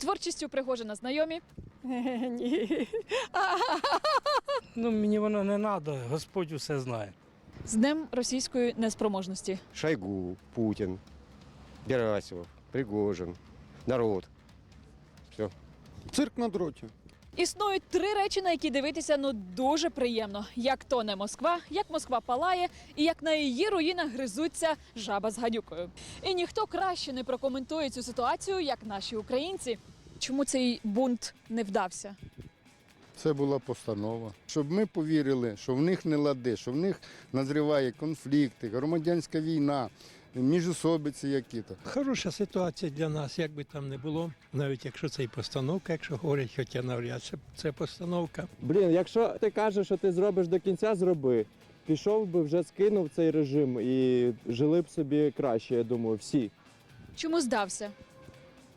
творчістю Пригожина знайомі. Ні. Ну, мені воно не треба, Господь усе знає. З днем російської неспроможності. Шойгу, Путін, Герасимов, Пригожин, народ. Все. Цирк на дроті. Існують три речі, на які дивитися ну дуже приємно: як тоне Москва, як Москва палає, і як на її руїнах гризуться жаба з гадюкою. І ніхто краще не прокоментує цю ситуацію, як наші українці. Чому цей бунт не вдався? Це була постанова. Щоб ми повірили, що в них не лади, що в них назріває конфлікти, громадянська війна, міжособиці які-то. Хороша ситуація для нас, як би там не було, навіть якщо це і постановка, якщо говорять, хоча навряд чи це постановка. Блін, якщо ти кажеш, що ти зробиш до кінця, зроби. Пішов би, вже скинув цей режим і жили б собі краще, я думаю, всі. Чому здався?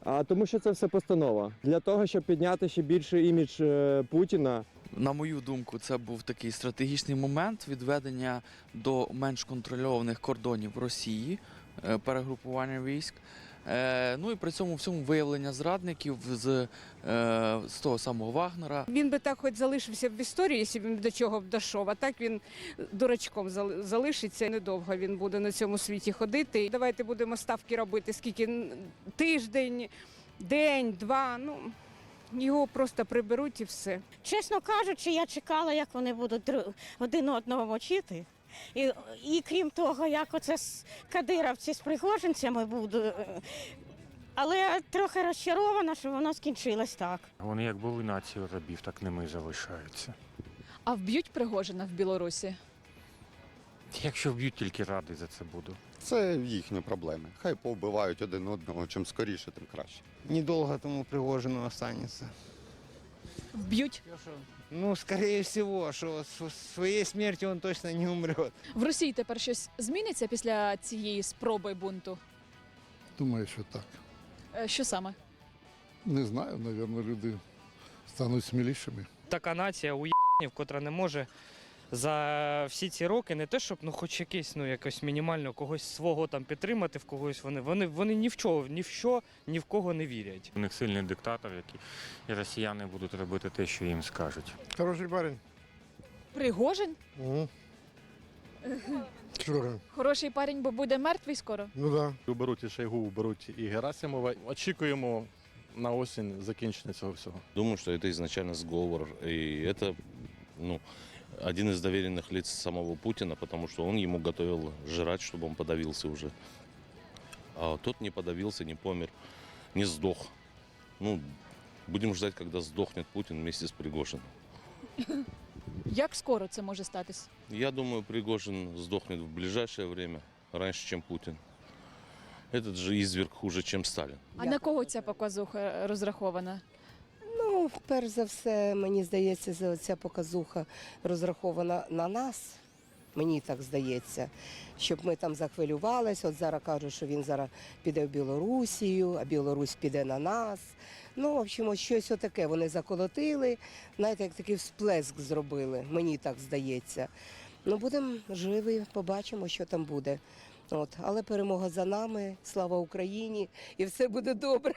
А тому що це все постанова. Для того, щоб підняти ще більше імідж е, Путіна, На мою думку, це був такий стратегічний момент відведення до менш контрольованих кордонів Росії, е, перегрупування військ. Е, Ну і при цьому всьому виявлення зрадників з, е, з того самого Вагнера. Він би так хоч залишився в історії, якщо він до чого б дійшов, а так він дурачком зали- залишиться. Недовго він буде на цьому світі ходити. Давайте будемо ставки робити, скільки тиждень, день, два. Ну його просто приберуть і все. Чесно кажучи, я чекала, як вони будуть один одного мочити. І, і крім того, як оце з кадировці з пригожинцями буду. е, Але я трохи розчарована, що воно скінчилось так. Вони як були нацією рабів, так ними залишаються. А вб'ють Пригожина в Білорусі? Якщо вб'ють, тільки радий за це буду. Це їхні проблеми. Хай повбивають один одного, чим скоріше, тим краще. Недолго тому Пригожину останется. Вб'ють Ну, скорее всего, что с- своей смертью он точно не умрет. в Росії тепер щось зміниться після цієї спроби бунту? Думаю, що так. Е, Що саме? Не знаю, мабуть, люди стануть смілішими. така нація уєбнів, котра не може за всі ці роки не те, щоб ну хоч якийсь, ну якось мінімально когось свого там підтримати в когось. Вони вони, вони ні в чого, ні в що, ні в кого не вірять. У них сильний диктатор, який і росіяни будуть робити те, що їм скажуть. Хороший парень. Пригожин? Угу. Що? Хороший парень, бо буде мертвий скоро. Ну так. Да. Уберуть і Шойгу, уберуть і Герасимова. Очікуємо на осінь закінчення цього всього. Думаю, что это изначально сговор. И это ну, один из доверенных лиц самого Путина, потому что он ему готовил жрать, чтобы он подавился уже. А тот не подавился, не помер, не сдох. Ну, будем ждать, когда сдохнет Путин вместе с Пригожиным. Як скоро це може статись? Я думаю, Пригожин сдохнет в ближайшее время, раньше, чем Путин. Этот же изверг хуже, чем Сталин. А на кого ця показуха розрахована? Ну, перш за все, мені здається, ця показуха розрахована на нас. Мені так здається, щоб ми там захвилювалися. От зараз кажуть, що він зараз піде в Білорусію, а Білорусь піде на нас. Ну, в общем, ось щось отаке вони заколотили, знаєте, як такий всплеск зробили, мені так здається. Ну, будемо живі, побачимо, що там буде. От. Але перемога за нами, слава Україні, і все буде добре.